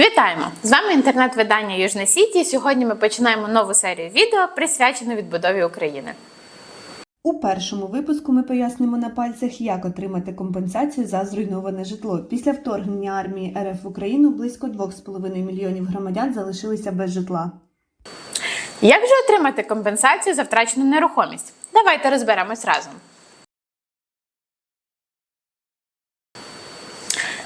Вітаємо! З вами інтернет-видання Южне Сіті. Сьогодні ми починаємо нову серію відео, присвячену відбудові України. У першому випуску ми пояснимо на пальцях, як отримати компенсацію за зруйноване житло. Після вторгнення армії РФ в Україну близько 2,5 мільйонів громадян залишилися без житла. Як же отримати компенсацію за втрачену нерухомість? Давайте розберемось разом.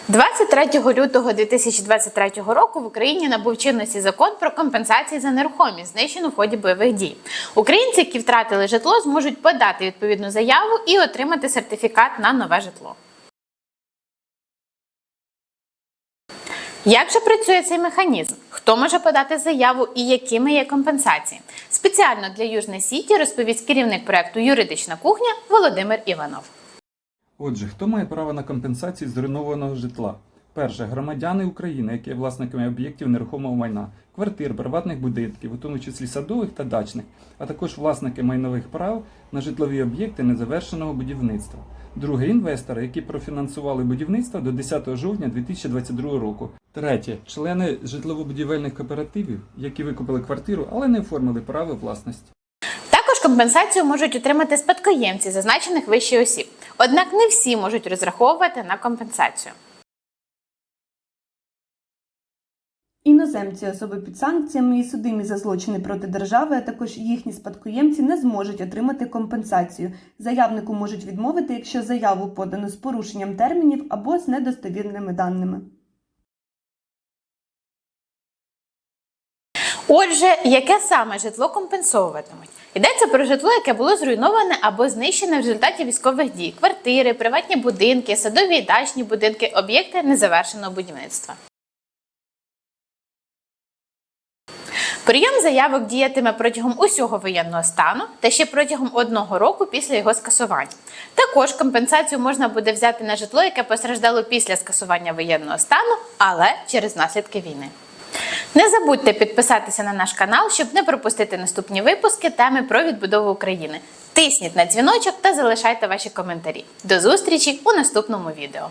23 лютого 2023 року в Україні набув чинності закон про компенсації за нерухомість, знищену в ході бойових дій. Українці, які втратили житло, зможуть подати відповідну заяву і отримати сертифікат на нове житло. Як же працює цей механізм? Хто може подати заяву і якими є компенсації? Спеціально для Южне Сіті розповість керівник проекту Юридична кухня Володимир Іванов. Отже, хто має право на компенсацію зруйнованого житла? Перше, громадяни України, які є власниками об'єктів нерухомого майна, квартир, приватних будинків, у тому числі садових та дачних, а також власники майнових прав на житлові об'єкти незавершеного будівництва. Друге, інвестори, які профінансували будівництво до 10 жовтня 2022 року. Третє, члени житлово-будівельних кооперативів, які викупили квартиру, але не оформили право власності. Компенсацію можуть отримати спадкоємці зазначених вище осіб. Однак не всі можуть розраховувати на компенсацію. Іноземці, особи під санкціями і судимі за злочини проти держави, а також їхні спадкоємці не зможуть отримати компенсацію. Заявнику можуть відмовити, якщо заяву подано з порушенням термінів або з недостовірними даними. Отже, яке саме житло компенсовуватимуть? Йдеться про житло, яке було зруйноване або знищене в результаті військових дій: квартири, приватні будинки, садові і дачні будинки, об'єкти незавершеного будівництва. Прийом заявок діятиме протягом усього воєнного стану та ще протягом одного року після його скасування. Також компенсацію можна буде взяти на житло, яке постраждало після скасування воєнного стану, але через наслідки війни. Не забудьте підписатися на наш канал, щоб не пропустити наступні випуски теми про відбудову України. Тисніть на дзвіночок та залишайте ваші коментарі. До зустрічі у наступному відео.